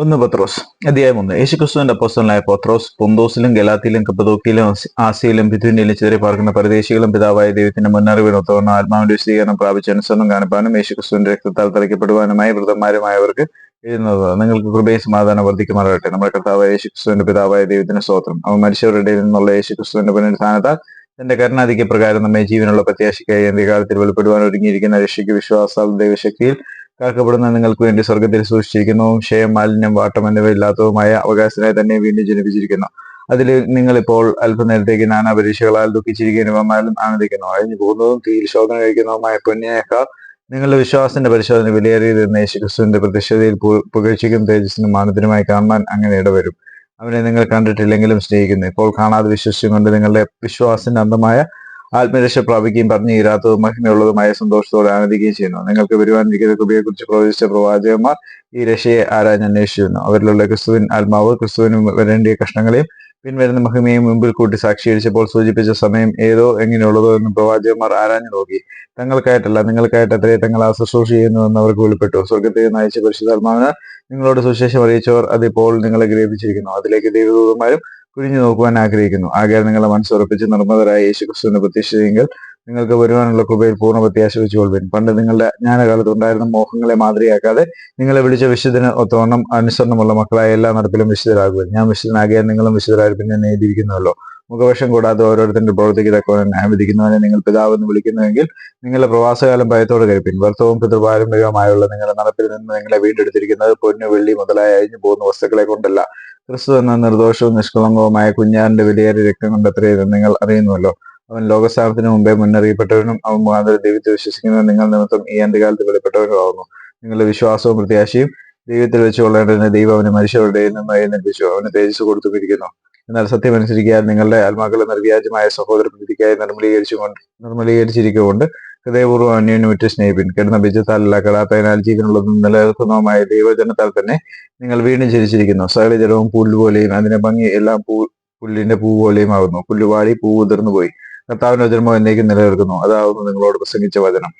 ഒന്ന് പത്രോസ് അധ്യായം ഒന്ന്. യേശുക്രിസ്തുവിന്റെ അപ്പോസ്തലനായ പത്രോസ് പൊന്തോസിലും ഗലാത്തിയിലും കപ്പതോക്കിയിലും ആസി- ആസിയിലും ബിഥുനിയിലും ചിതറി പാർക്കുന്ന പരദേശികളും പിതാവായ ദൈവത്തിന്റെ മുന്നറിവിനൊത്തവണ്ണം ആത്മാവിന്റെ വിശദീകരണം പ്രാപിച്ച അനുസരണം കാണിപ്പാനും യേശുക്രിസ്തുവിന്റെ രക്തത്താൽ തളിക്കപ്പെടുവാനുമായി വൃതന്മാരുമായവർക്ക് എഴുതുന്നത് നിങ്ങൾക്ക് കൃപയും സമാധാനം വർദ്ധിക്കുമാറാകട്ടെ. നമ്മുടെ കർത്താവായ യേശുക്രിസ്തുവിന്റെ പിതാവായ ദൈവത്തിന്റെ സ്വത്രം അവൻ മനുഷ്യരുടെ നിന്നുള്ള യേശുക്രിസ്തുവിന്റെ പുനരുത്ഥാനത്താൽ തന്റെ കരുണാധിക്യ പ്രകാരം നമ്മെ ജീവനുള്ള പ്രത്യാശയ്ക്കായി അന്ത്യകാലത്തിൽ വെളിപ്പെടുവാൻ ഒരുങ്ങിയിരിക്കുന്ന രക്ഷയ്ക്ക് വിശ്വാസാൽ ദൈവശക്തിയിൽ കാക്കപ്പെടുന്ന നിങ്ങൾക്ക് വേണ്ടി സ്വർഗത്തിൽ സൂക്ഷിച്ചിരിക്കുന്നതും ക്ഷയം മാലിന്യം വാട്ടം എന്നിവ ഇല്ലാത്തതുമായ അവകാശത്തിനായി തന്നെ വീണ്ടും ജനിപ്പിച്ചിരിക്കുന്നു. അതിൽ നിങ്ങൾ ഇപ്പോൾ അല്പനേരത്തേക്ക് നാനാ പരീക്ഷകളാൽ ദുഃഖിച്ചിരിക്കുന്നവന്മാരും ആനന്ദിക്കുന്നു. അഴിഞ്ഞു പോകുന്നതും തീയിൽ ശോധന കഴിക്കുന്നതുമായ പൊന്നിയേക്കാൾ നിങ്ങളുടെ വിശ്വാസത്തിന്റെ പരിശോധന വിലയേറിയതെന്ന് യേശുക്രിസ്തുവിന്റെ പ്രത്യക്ഷതയിൽ പു- പുകഴ്ചയ്ക്കും തേജസ്സിനും മാനത്തിനുമായി കാണാൻ അങ്ങനെ ഇടവരും. അവനെ നിങ്ങൾ കണ്ടിട്ടില്ലെങ്കിലും സ്നേഹിക്കുന്നു. ഇപ്പോൾ കാണാതെ വിശ്വസിച്ചും കൊണ്ട് നിങ്ങളുടെ വിശ്വാസത്തിന്റെ അന്തമായ ആത്മരക്ഷ പ്രാപിക്കുകയും പറഞ്ഞു തീരാത്തതും മഹിമയുള്ളതുമായ സന്തോഷത്തോടെ ആനന്ദിക്കുകയും ചെയ്യുന്നു. നിങ്ങൾക്ക് വരുവാനിരിക്കുന്ന കൃപയെക്കുറിച്ച് പ്രവചിച്ച പ്രവാചകന്മാർ ഈ രക്ഷയെ ആരാഞ്ഞ് അന്വേഷിച്ചിരുന്നു. അവരിലുള്ള ക്രിസ്തുവിൻ ആത്മാവ് ക്രിസ്തുവിന് വരേണ്ടിയ കഷ്ണങ്ങളെയും പിൻവരുന്ന മഹിമയും മുമ്പിൽ കൂട്ടി സാക്ഷീകരിച്ചപ്പോൾ സൂചിപ്പിച്ച സമയം ഏതോ എങ്ങനെയുള്ളതോ എന്ന് പ്രവാചകന്മാർ ആരാഞ്ഞു നോക്കി. തങ്ങൾക്കായിട്ടല്ല നിങ്ങൾക്കായിട്ട് അത്രേ തങ്ങൾ ആ ശുശ്രൂഷ ചെയ്യുന്നുവെന്ന് അവർക്ക് വെളിപ്പെട്ടു. സ്വർഗത്തെ നയിച്ച പരിശുദ്ധാത്മാവിന് നിങ്ങളോട് സുശേഷം അറിയിച്ചവർ അതിപ്പോൾ നിങ്ങളെ ഗ്രഹിപ്പിച്ചിരിക്കുന്നു. അതിലേക്ക് ദൈവദൂതന്മാരും കുനിഞ്ഞു നോക്കുവാൻ ആഗ്രഹിക്കുന്നു. ആകയാൽ നിങ്ങളെ മനസ്സുറപ്പിച്ച് നിർമ്മതരായ യേശുക്രിസ്തുവിന്റെ പ്രത്യക്ഷയെങ്കിൽ നിങ്ങൾക്ക് വരുവാനുള്ള കൃപയിൽ പൂർണ പ്രത്യാശ വെച്ചുകൊള്ളുവിൻ പണ്ട് നിങ്ങളുടെ ജ്ഞാനകാലത്ത് ഉണ്ടായിരുന്ന മോഹങ്ങളെ മാതൃകയാക്കാതെ നിങ്ങളെ വിളിച്ച വിശുദ്ധന് ഒത്തവണ്ണം അനുസരണമുള്ള മക്കളായ എല്ലാ നടപ്പിലും വിശുദ്ധരാകുവാൻ. ഞാൻ വിശുദ്ധനാകിയാൽ നിങ്ങളും വിശുദ്ധരായി പിന്നെ നേടിയിരിക്കുന്നുവല്ലോ മുഖവശം കൂടാതെ ഓരോരുത്തരുടെ പ്രവർത്തിക്ക് തക്കവനെ ന്യായവിധിക്കുന്നവനെ നിങ്ങൾ പിതാവ് എന്ന് വിളിക്കുന്നുവെങ്കിൽ നിങ്ങളുടെ പ്രവാസകാലം ഭയത്തോട് കഴിപ്പിൻ. വർത്തവും പിതൃപാരമ്പര്യവുമായുള്ള നിങ്ങളുടെ നടപ്പിൽ നിന്ന് നിങ്ങളെ വീണ്ടെടുത്തിരിക്കുന്നത് പൊന്നു വെള്ളി മുതലായ അഴിഞ്ഞു പോകുന്ന വസ്തുക്കളെ കൊണ്ടല്ല. ക്രിസ്തു എന്ന നിർദോഷവും നിഷ്കളങ്കവുമായ കുഞ്ഞാറിന്റെ വിലയേറിയ രക്തം കൊണ്ടത്രേ നിങ്ങൾ അറിയുന്നുവല്ലോ. അവൻ ലോകസ്ഥാനത്തിന് മുമ്പേ മുന്നറിയപ്പെട്ടവനും അവൻ മുഖാന്തരം ദൈവത്തെ വിശ്വസിക്കുന്ന നിങ്ങൾ നിമിത്തം ഈ അന്ത്യകാലത്ത് വെളിപ്പെട്ടവനുമാകുന്നു. നിങ്ങളുടെ വിശ്വാസവും പ്രത്യാശയും ദൈവത്തിൽ വെച്ചുകൊള്ളേണ്ടതിന് ദൈവം അവന് മനുഷ്യരുടെ നിന്നായി എഴുന്നേൽപ്പിച്ചു. അവന് തേജസ് കൊടുത്തുമിരിക്കുന്നു. എന്നാൽ സത്യമനുസരിക്കാൻ നിങ്ങളുടെ ആത്മാക്കളെ നിർവ്യാജമായ സഹോദര പ്രീതിക്കായി നിർമ്മലീകരിച്ചുകൊണ്ട് നിർമ്മലീകരിച്ചിരിക്കുകൊണ്ട് ഹൃദയപൂർവം അന്യോന്യം വിറ്റ് സ്നേഹിപ്പിൻ കിടന്ന ബിജത്താലല്ല കടാത്തതിനാൽ ജീവനുള്ളതും നിലനിർത്തുന്നതുമായ ദൈവജനത്താൽ തന്നെ നിങ്ങൾ വീണ്ടും ജനിച്ചിരിക്കുന്നു. സകല ജലവും പുല്ല് പോലെയും അതിന്റെ ഭംഗി എല്ലാം പൂ പുല്ലിന്റെ പൂ പോലെയും ആകുന്നു പുല്ല് വാടി പൂ ഉതിർന്നു പോയി കർത്താവിന്റെ വചനമോ എന്നേക്കും നിലനിൽക്കുന്നു അതാവുന്നു നിങ്ങളോട് പ്രസംഗിച്ച വചനം.